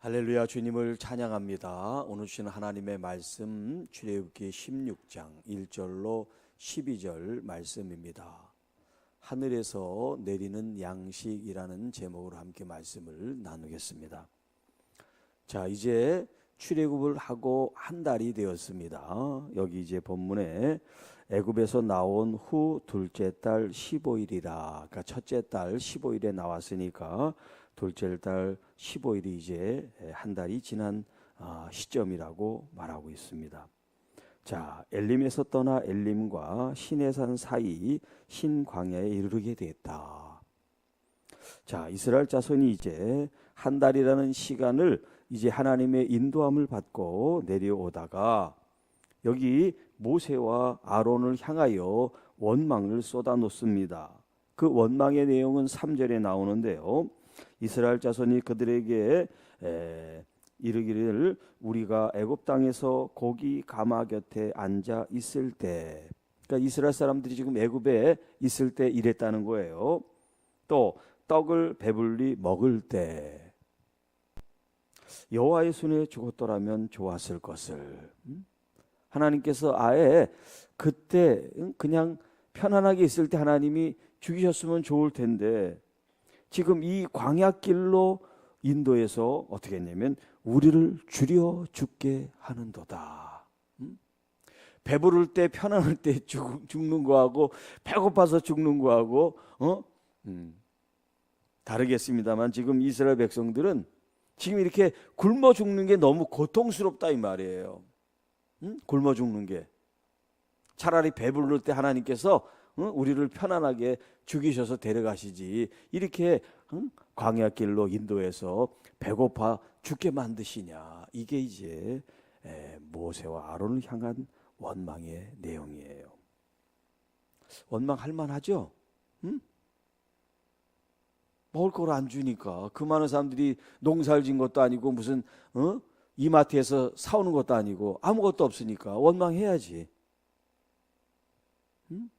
할렐루야 주님을 찬양합니다. 오늘 주시는 하나님의 말씀 출애굽기 16장 1절로 12절 말씀입니다. 하늘에서 내리는 양식이라는 제목으로 함께 말씀을 나누겠습니다. 자, 이제 출애굽을 하고 한 달이 되었습니다. 여기 이제 본문에 애굽에서 나온 후 둘째 달 15일이라. 그러니까 첫째 달 15일에 나왔으니까 둘째 달 15일이 이제 한 달이 지난 아, 시점이라고 말하고 있습니다. 자, 엘림에서 떠나 엘림과 시내산 사이 신광야에 이르게 됐다. 자, 이스라엘 자손이 이제 한 달이라는 시간을 이제 하나님의 인도함을 받고 내려오다가 여기 모세와 아론을 향하여 원망을 쏟아 놓습니다. 그 원망의 내용은 3절에 나오는데요. 이스라엘 자손이 그들에게 에, 이르기를 우리가 애굽 땅에서 고기 가마 곁에 앉아 있을 때 그러니까 이스라엘 사람들이 지금 애굽에 있을 때 이랬다는 거예요. 또 떡을 배불리 먹을 때 여호와의 손에 죽었더라면 좋았을 것을 음? 하나님께서 아예 그때 그냥 편안하게 있을 때 하나님이 죽이셨으면 좋을 텐데 지금 이 광야길로 인도에서 어떻게 했냐면 우리를 줄여 죽게 하는도다. 음? 배부를 때 편안할 때 죽, 죽는 거하고 배고파서 죽는 거하고 어? 음. 다르겠습니다만 지금 이스라엘 백성들은 지금 이렇게 굶어 죽는 게 너무 고통스럽다 이 말이에요. 응? 굶어 죽는 게 차라리 배부를 때 하나님께서 응? 우리를 편안하게 죽이셔서 데려가시지 이렇게 응? 광야 길로 인도해서 배고파 죽게 만드시냐 이게 이제 에, 모세와 아론을 향한 원망의 내용이에요. 원망할 만하죠? 응? 먹을 걸 안 주니까 그 많은 사람들이 농사를 진 것도 아니고 무슨 어? 이마트에서 사오는 것도 아니고 아무것도 없으니까 원망해야지. 응?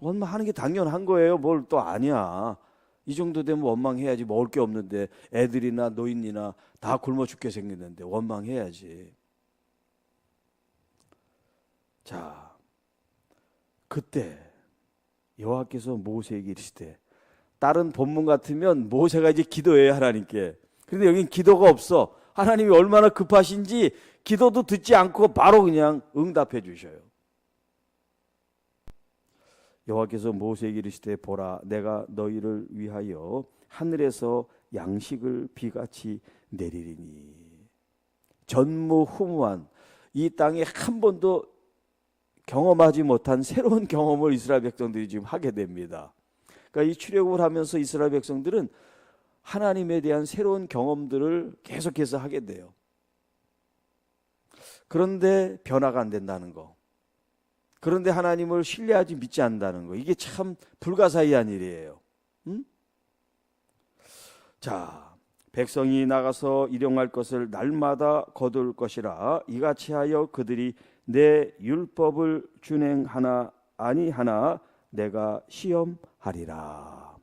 원망하는 게 당연한 거예요. 뭘 또 아니야. 이 정도 되면 원망해야지. 먹을 게 없는데 애들이나 노인이나 다 굶어 죽게 생겼는데 원망해야지. 자, 그때 여호와께서 모세에게 이르시되 다른 본문 같으면 모세가 이제 기도해요 하나님께. 그런데 여긴 기도가 없어. 하나님이 얼마나 급하신지 기도도 듣지 않고 바로 그냥 응답해 주셔요. 여호와께서 모세에게 이르시되 보라 내가 너희를 위하여 하늘에서 양식을 비같이 내리리니 전무후무한 이 땅에 한 번도 경험하지 못한 새로운 경험을 이스라엘 백성들이 지금 하게 됩니다. 그러니까 이 출애굽을 하면서 이스라엘 백성들은 하나님에 대한 새로운 경험들을 계속해서 하게 돼요. 그런데 변화가 안 된다는 거. 그런데 하나님을 신뢰하지 믿지 않는다는 거. 이게 참 불가사의한 일이에요. 응? 자, 백성이 나가서 일용할 것을 날마다 거둘 것이라 이같이 하여 그들이 내 율법을 준행하나 아니하나 내가 시험하리라.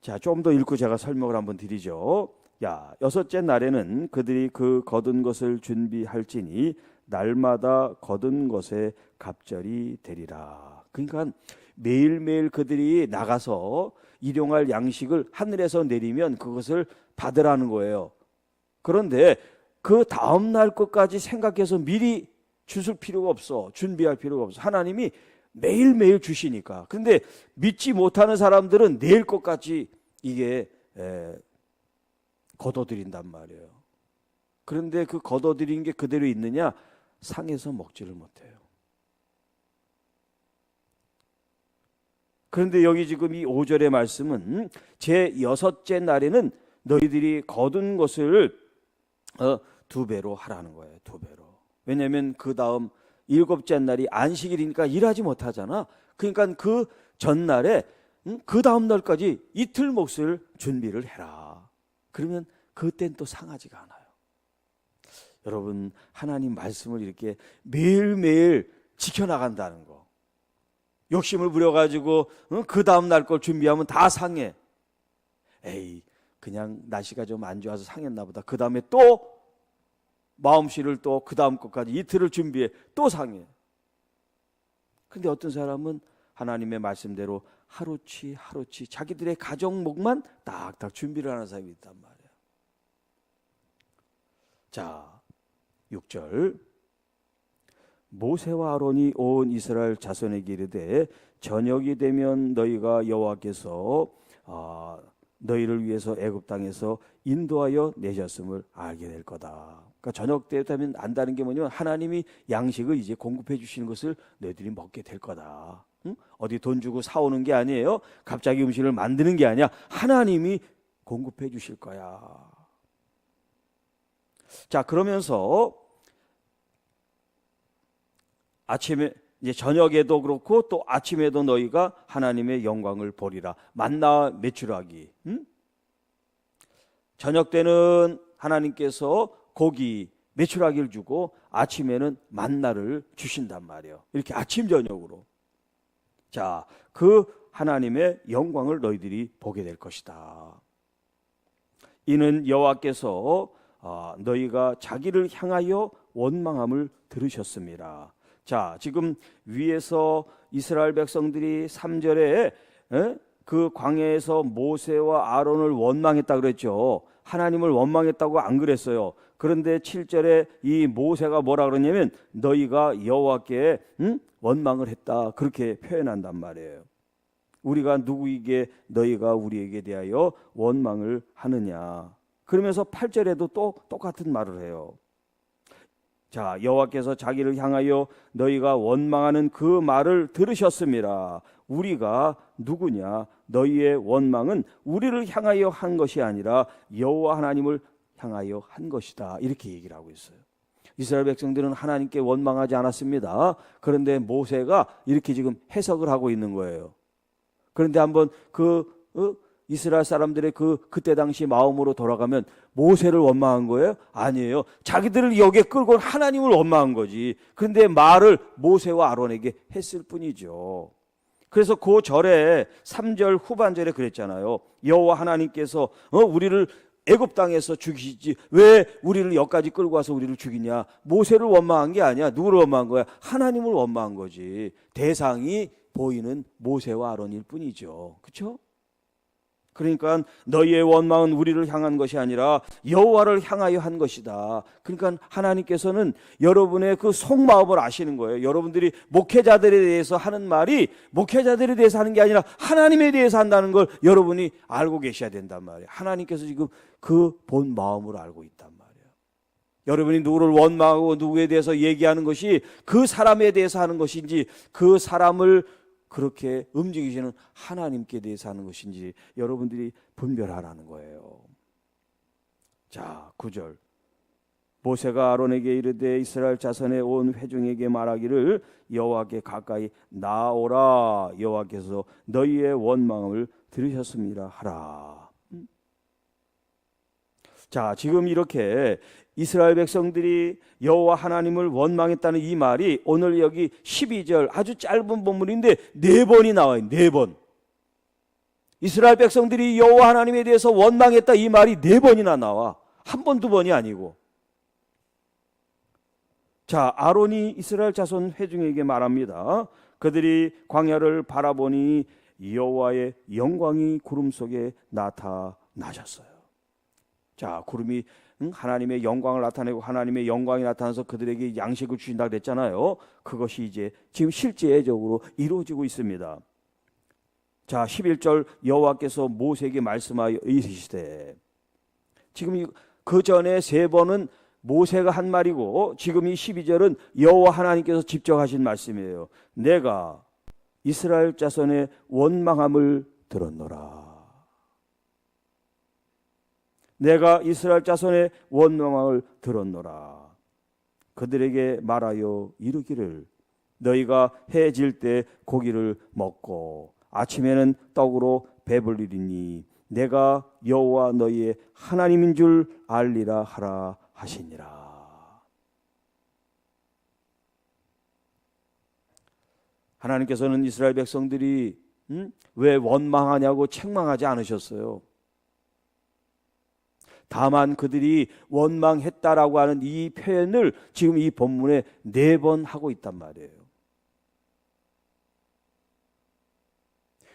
자, 좀 더 읽고 제가 설명을 한번 드리죠. 야, 여섯째 날에는 그들이 그 거둔 것을 준비할지니 날마다 거둔 것에 갑절이 되리라. 그러니까 매일매일 그들이 나가서 일용할 양식을 하늘에서 내리면 그것을 받으라는 거예요. 그런데 그 다음 날 것까지 생각해서 미리 주실 필요가 없어. 준비할 필요가 없어. 하나님이 매일매일 주시니까. 근데 믿지 못하는 사람들은 내일 것까지 이게 에, 걷어들인단 말이에요. 그런데 그 걷어들인 게 그대로 있느냐? 상해서 먹지를 못해요. 그런데 여기 지금 이 5절의 말씀은 제 여섯째 날에는 너희들이 거둔 것을 어, 두 배로 하라는 거예요. 두 배로. 왜냐하면 그 다음 일곱째 날이 안식일이니까 일하지 못하잖아. 그러니까 그 전날에 응? 그 다음 날까지 이틀 몫을 준비를 해라. 그러면 그땐 또 상하지가 않아요. 여러분 하나님 말씀을 이렇게 매일매일 지켜나간다는 거. 욕심을 부려가지고 응? 그 다음 날 걸 준비하면 다 상해. 에이 그냥 날씨가 좀 안 좋아서 상했나 보다. 그 다음에 또 마음씨를 또 그 다음 것까지 이틀을 준비해 또 상해. 근데 어떤 사람은 하나님의 말씀대로 하루치 하루치 자기들의 가정목만 딱딱 준비를 하는 사람이 있단 말이에요. 자, 6절. 모세와 아론이 온 이스라엘 자손에게 이르되 저녁이 되면 너희가 여호와께서 아, 너희를 위해서 애굽 땅에서 인도하여 내셨음을 알게 될 거다. 그러니까 저녁 때 되면 안다는 게 뭐냐면 하나님이 양식을 이제 공급해 주시는 것을 너희들이 먹게 될 거다. 응? 어디 돈 주고 사 오는 게 아니에요. 갑자기 음식을 만드는 게 아니야. 하나님이 공급해 주실 거야. 자, 그러면서 아침에 이제 저녁에도 그렇고 또 아침에도 너희가 하나님의 영광을 보리라. 만나 매출하기. 응? 저녁 때는 하나님께서 고기 매출하기를 주고 아침에는 만나를 주신단 말이에요. 이렇게 아침 저녁으로. 자, 그 하나님의 영광을 너희들이 보게 될 것이다. 이는 여호와께서 아, 너희가 자기를 향하여 원망함을 들으셨습니다. 자, 지금 위에서 이스라엘 백성들이 3절에 그 광야에서 모세와 아론을 원망했다 그랬죠. 하나님을 원망했다고 안 그랬어요. 그런데 7절에 이 모세가 뭐라 그러냐면 너희가 여호와께 응? 원망을 했다. 그렇게 표현한단 말이에요. 우리가 누구에게 너희가 우리에게 대하여 원망을 하느냐. 그러면서 8절에도 또 똑같은 말을 해요. 자, 여호와께서 자기를 향하여 너희가 원망하는 그 말을 들으셨습니다. 우리가 누구냐? 너희의 원망은 우리를 향하여 한 것이 아니라 여호와 하나님을 향하여 한 것이다. 이렇게 얘기를 하고 있어요. 이스라엘 백성들은 하나님께 원망하지 않았습니다. 그런데 모세가 이렇게 지금 해석을 하고 있는 거예요. 그런데 한번 그 어? 이스라엘 사람들의 그 그때 당시 마음으로 돌아가면 모세를 원망한 거예요? 아니에요. 자기들을 여기에 끌고 하나님을 원망한 거지. 그런데 말을 모세와 아론에게 했을 뿐이죠. 그래서 그 절에 3절 후반절에 그랬잖아요. 여호와 하나님께서 어 우리를 애굽 땅에서 죽이시지 왜 우리를 여기까지 끌고 와서 우리를 죽이냐? 모세를 원망한 게 아니야. 누구를 원망한 거야? 하나님을 원망한 거지. 대상이 보이는 모세와 아론일 뿐이죠. 그렇죠? 그러니까 너희의 원망은 우리를 향한 것이 아니라 여호와를 향하여 한 것이다. 그러니까 하나님께서는 여러분의 그 속마음을 아시는 거예요. 여러분들이 목회자들에 대해서 하는 말이 목회자들에 대해서 하는 게 아니라 하나님에 대해서 한다는 걸 여러분이 알고 계셔야 된단 말이에요. 하나님께서 지금 그 본 마음을 알고 있단 말이에요. 여러분이 누구를 원망하고 누구에 대해서 얘기하는 것이 그 사람에 대해서 하는 것인지 그 사람을 그렇게 움직이시는 하나님께 대해서 하는 것인지 여러분들이 분별하라는 거예요. 자, 9절. 모세가 아론에게 이르되 이스라엘 자손의 온 회중에게 말하기를 여호와께 가까이 나오라 여호와께서 너희의 원망을 들으셨습니다 하라. 음? 자, 지금 이렇게 이스라엘 백성들이 여호와 하나님을 원망했다는 이 말이 오늘 여기 12절 아주 짧은 본문인데 네 번이 나와요. 네 번. 이스라엘 백성들이 여호와 하나님에 대해서 원망했다 이 말이 네 번이나 나와. 한 번, 두 번이 아니고. 자, 아론이 이스라엘 자손 회중에게 말합니다. 그들이 광야를 바라보니 여호와의 영광이 구름 속에 나타나셨어요. 자, 구름이 하나님의 영광을 나타내고 하나님의 영광이 나타나서 그들에게 양식을 주신다 그랬잖아요. 그것이 이제 지금 실제적으로 이루어지고 있습니다. 자, 11절 여호와께서 모세에게 말씀하여 이르시되 지금 그 전에 세 번은 모세가 한 말이고 지금 이 12절은 여호와 하나님께서 직접 하신 말씀이에요. 내가 이스라엘 자손의 원망함을 들었노라. 내가 이스라엘 자손의 원망을 들었노라. 그들에게 말하여 이르기를 너희가 해질 때 고기를 먹고 아침에는 떡으로 배불리리니 내가 여호와 너희의 하나님인 줄 알리라 하라 하시니라. 하나님께서는 이스라엘 백성들이 음? 왜 원망하냐고 책망하지 않으셨어요. 다만 그들이 원망했다라고 하는 이 표현을 지금 이 본문에 네 번 하고 있단 말이에요.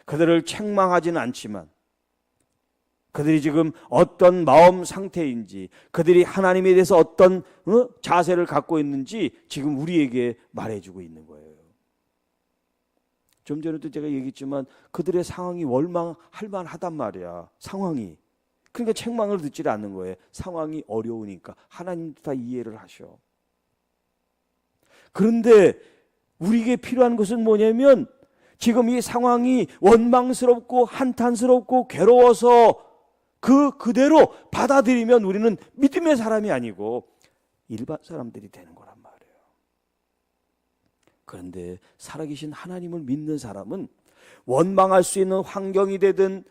그들을 책망하지는 않지만 그들이 지금 어떤 마음 상태인지 그들이 하나님에 대해서 어떤 어? 자세를 갖고 있는지 지금 우리에게 말해주고 있는 거예요. 좀 전에도 제가 얘기했지만 그들의 상황이 월망할 만하단 말이야. 상황이. 그러니까 책망을 듣지 않는 거예요. 상황이 어려우니까 하나님도 다 이해를 하셔. 그런데 우리에게 필요한 것은 뭐냐면 지금 이 상황이 원망스럽고 한탄스럽고 괴로워서 그 그대로 받아들이면 우리는 믿음의 사람이 아니고 일반 사람들이 되는 거란 말이에요. 그런데 살아계신 하나님을 믿는 사람은 원망할 수 있는 환경이 되든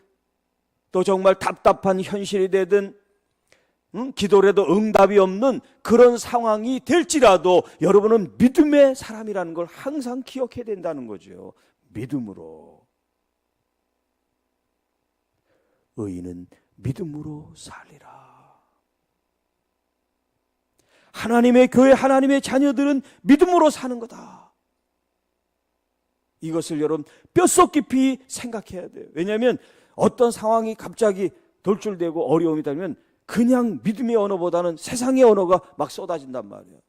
또 정말 답답한 현실이 되든 응? 기도라도 응답이 없는 그런 상황이 될지라도 여러분은 믿음의 사람이라는 걸 항상 기억해야 된다는 거죠. 믿음으로. 의인은 믿음으로 살리라. 하나님의 교회, 하나님의 자녀들은 믿음으로 사는 거다. 이것을 여러분 뼛속 깊이 생각해야 돼요. 왜냐하면 어떤 상황이 갑자기 돌출되고 어려움이 되면 그냥 믿음의 언어보다는 세상의 언어가 막 쏟아진단 말이에요.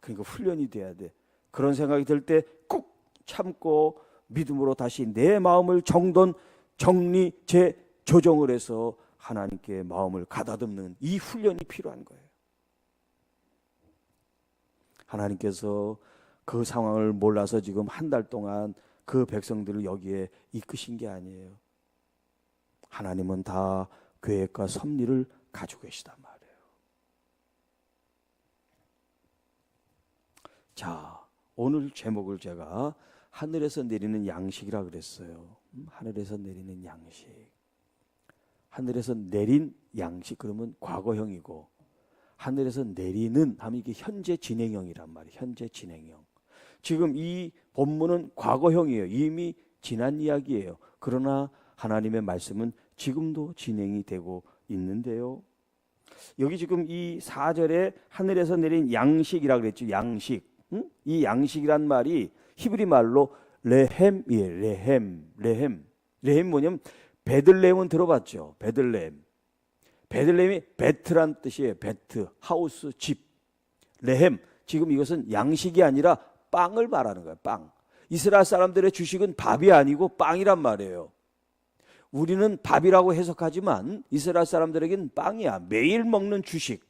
그러니까 훈련이 돼야 돼. 그런 생각이 들 때 꾹 참고 믿음으로 다시 내 마음을 정돈, 정리, 재, 조정을 해서 하나님께 마음을 가다듬는 이 훈련이 필요한 거예요. 하나님께서 그 상황을 몰라서 지금 한 달 동안 그 백성들을 여기에 이끄신 게 아니에요. 하나님은 다 계획과 섭리를 가지고 계시단 말이에요. 자, 오늘 제목을 제가 하늘에서 내리는 양식이라 그랬어요. 음, 하늘에서 내리는 양식. 하늘에서 내린 양식 그러면 과거형이고 하늘에서 내리는 하면 이게 현재 진행형이란 말이에요. 현재 진행형. 지금 이 본문은 과거형이에요. 이미 지난 이야기예요. 그러나 하나님의 말씀은 지금도 진행이 되고 있는데요. 여기 지금 이 4절에 하늘에서 내린 양식이라 그랬죠. 양식. 응? 이 양식이란 말이 히브리 말로 레헴이에요. 레헴. 레헴. 레헴 뭐냐면 베들레헴은 들어봤죠. 베들레헴. 베들레헴이 베트란 뜻이에요. 베트, 하우스, 집. 레헴. 지금 이것은 양식이 아니라 빵을 말하는 거예요. 빵. 이스라엘 사람들의 주식은 밥이 아니고 빵이란 말이에요. 우리는 밥이라고 해석하지만 이스라엘 사람들에게는 빵이야. 매일 먹는 주식.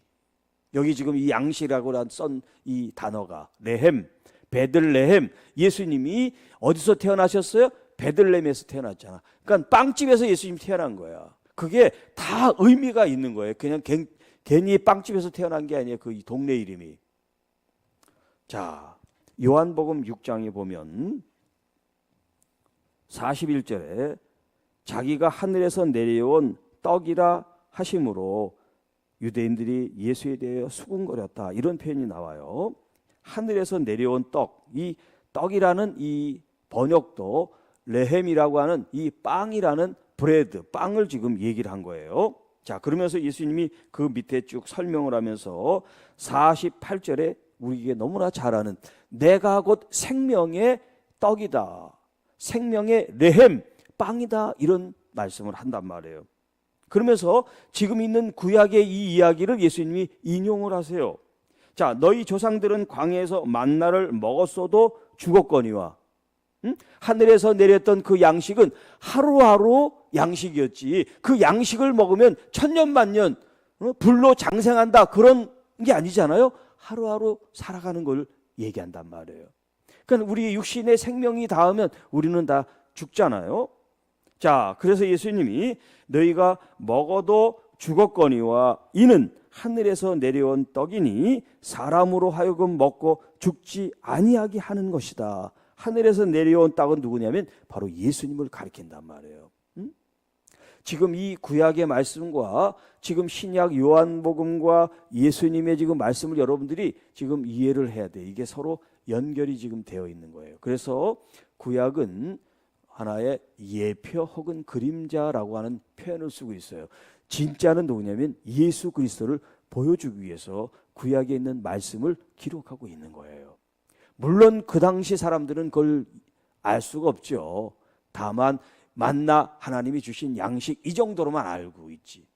여기 지금 이 양식이라고 쓴이 단어가 레헴, 베들레헴. 예수님이 어디서 태어나셨어요? 베들레헴에서 태어났잖아. 그러니까 빵집에서 예수님이 태어난 거야. 그게 다 의미가 있는 거예요. 그냥 괜, 괜히 빵집에서 태어난 게 아니에요. 그 동네 이름이. 자, 요한복음 6장에 보면 41절에 자기가 하늘에서 내려온 떡이라 하심으로 유대인들이 예수에 대해 수군거렸다. 이런 표현이 나와요. 하늘에서 내려온 떡, 이 떡이라는 이 번역도 레헴이라고 하는 이 빵이라는 브레드, 빵을 지금 얘기를 한 거예요. 자, 그러면서 예수님이 그 밑에 쭉 설명을 하면서 48절에 우리에게 너무나 잘 아는 내가 곧 생명의 떡이다. 생명의 레헴, 빵이다. 이런 말씀을 한단 말이에요. 그러면서 지금 있는 구약의 이 이야기를 예수님이 인용을 하세요. 자, 너희 조상들은 광야에서 만나를 먹었어도 죽었거니와 응? 하늘에서 내렸던 그 양식은 하루하루 양식이었지. 그 양식을 먹으면 천년만년 어? 불로 장생한다 그런 게 아니잖아요. 하루하루 살아가는 걸 얘기한단 말이에요. 그러니까 우리 육신의 생명이 닿으면 우리는 다 죽잖아요. 자, 그래서 예수님이 너희가 먹어도 죽었거니와 이는 하늘에서 내려온 떡이니 사람으로 하여금 먹고 죽지 아니하게 하는 것이다. 하늘에서 내려온 떡은 누구냐면 바로 예수님을 가리킨단 말이에요. 응? 지금 이 구약의 말씀과 지금 신약 요한복음과 예수님의 지금 말씀을 여러분들이 지금 이해를 해야 돼. 이게 서로 연결이 지금 되어 있는 거예요. 그래서 구약은 하나의 예표 혹은 그림자라고 하는 표현을 쓰고 있어요. 진짜는 누구냐면 예수 그리스도를 보여주기 위해서 구약에 있는 말씀을 기록하고 있는 거예요. 물론 그 당시 사람들은 그걸 알 수가 없죠. 다만 만나 하나님이 주신 양식 이 정도로만 알고 있지.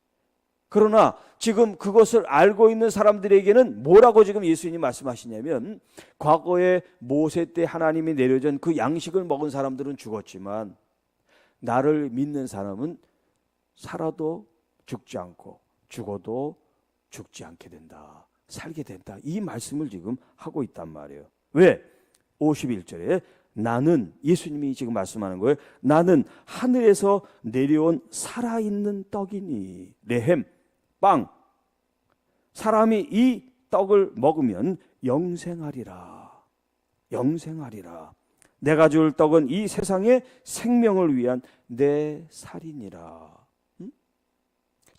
그러나 지금 그것을 알고 있는 사람들에게는 뭐라고 지금 예수님이 말씀하시냐면 과거에 모세 때 하나님이 내려준 그 양식을 먹은 사람들은 죽었지만 나를 믿는 사람은 살아도 죽지 않고 죽어도 죽지 않게 된다. 살게 된다. 이 말씀을 지금 하고 있단 말이에요. 왜? 51절에 나는 예수님이 지금 말씀하는 거예요. 나는 하늘에서 내려온 살아있는 떡이니 레헴 빵 사람이 이 떡을 먹으면 영생하리라. 영생하리라. 내가 줄 떡은 이 세상의 생명을 위한 내 살이니라.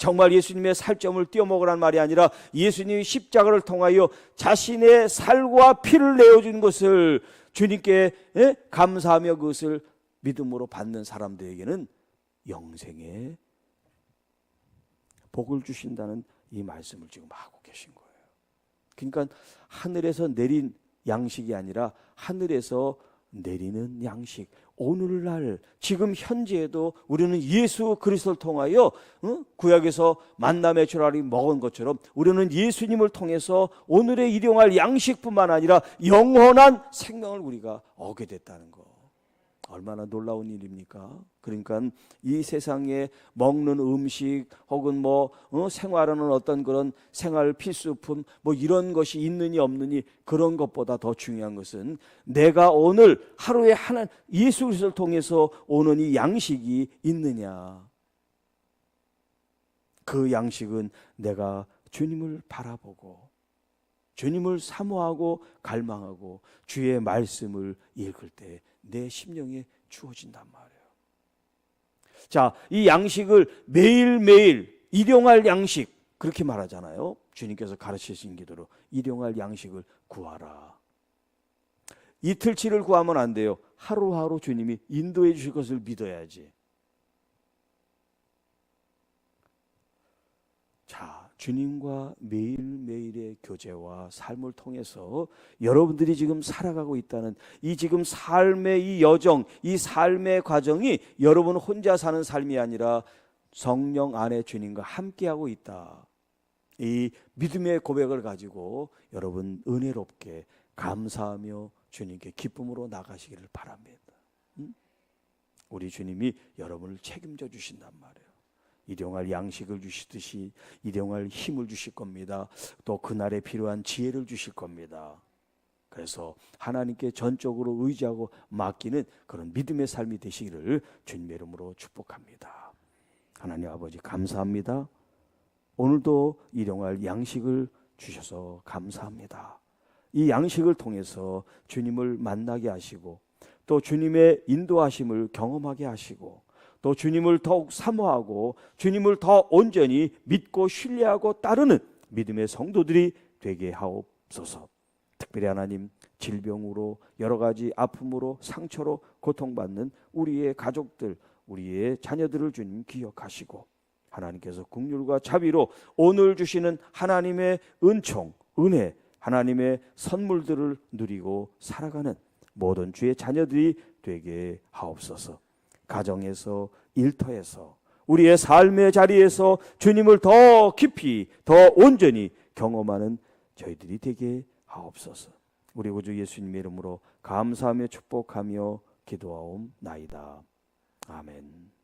응? 정말 예수님의 살점을 띄어먹으란 말이 아니라 예수님이 십자가를 통하여 자신의 살과 피를 내어준 것을 주님께 예? 감사하며 그것을 믿음으로 받는 사람들에게는 영생의 복을 주신다는 이 말씀을 지금 하고 계신 거예요. 그러니까 하늘에서 내린 양식이 아니라 하늘에서 내리는 양식. 오늘날 지금 현재에도 우리는 예수 그리스도를 통하여 어? 구약에서 만남의 조라리 먹은 것처럼 우리는 예수님을 통해서 오늘의 일용할 양식뿐만 아니라 영원한 생명을 우리가 얻게 됐다는 거. 얼마나 놀라운 일입니까? 그러니까 이 세상에 먹는 음식 혹은 뭐 어, 생활하는 어떤 그런 생활 필수품 뭐 이런 것이 있느니 없느니 그런 것보다 더 중요한 것은 내가 오늘 하루에 하나 예수 그리스도를 통해서 오는 이 양식이 있느냐. 그 양식은 내가 주님을 바라보고 주님을 사모하고 갈망하고 주의 말씀을 읽을 때 내 심령에 주어진단 말이에요. 자, 이 양식을 매일매일 일용할 양식 그렇게 말하잖아요. 주님께서 가르치신 기도로 일용할 양식을 구하라. 이틀치를 구하면 안 돼요. 하루하루 주님이 인도해 주실 것을 믿어야지. 자, 주님과 매일매일의 교제와 삶을 통해서 여러분들이 지금 살아가고 있다는 이 지금 삶의 이 여정, 이 삶의 과정이 여러분 혼자 사는 삶이 아니라 성령 안에 주님과 함께하고 있다. 이 믿음의 고백을 가지고 여러분 은혜롭게 감사하며 주님께 기쁨으로 나가시기를 바랍니다. 응? 우리 주님이 여러분을 책임져 주신단 말이에요. 일용할 양식을 주시듯이 일용할 힘을 주실 겁니다. 또 그날에 필요한 지혜를 주실 겁니다. 그래서 하나님께 전적으로 의지하고 맡기는 그런 믿음의 삶이 되시기를 주님의 이름으로 축복합니다. 하나님 아버지 감사합니다. 오늘도 일용할 양식을 주셔서 감사합니다. 이 양식을 통해서 주님을 만나게 하시고 또 주님의 인도하심을 경험하게 하시고 또 주님을 더욱 사모하고 주님을 더 온전히 믿고 신뢰하고 따르는 믿음의 성도들이 되게 하옵소서. 특별히 하나님 질병으로 여러 가지 아픔으로 상처로 고통받는 우리의 가족들, 우리의 자녀들을 주님 기억하시고 하나님께서 국률과 자비로 오늘 주시는 하나님의 은총, 은혜, 하나님의 선물들을 누리고 살아가는 모든 주의 자녀들이 되게 하옵소서. 가정에서 일터에서 우리의 삶의 자리에서 주님을 더 깊이 더 온전히 경험하는 저희들이 되게 하옵소서. 우리 구주 예수님의 이름으로 감사하며 축복하며 기도하옵나이다. 아멘.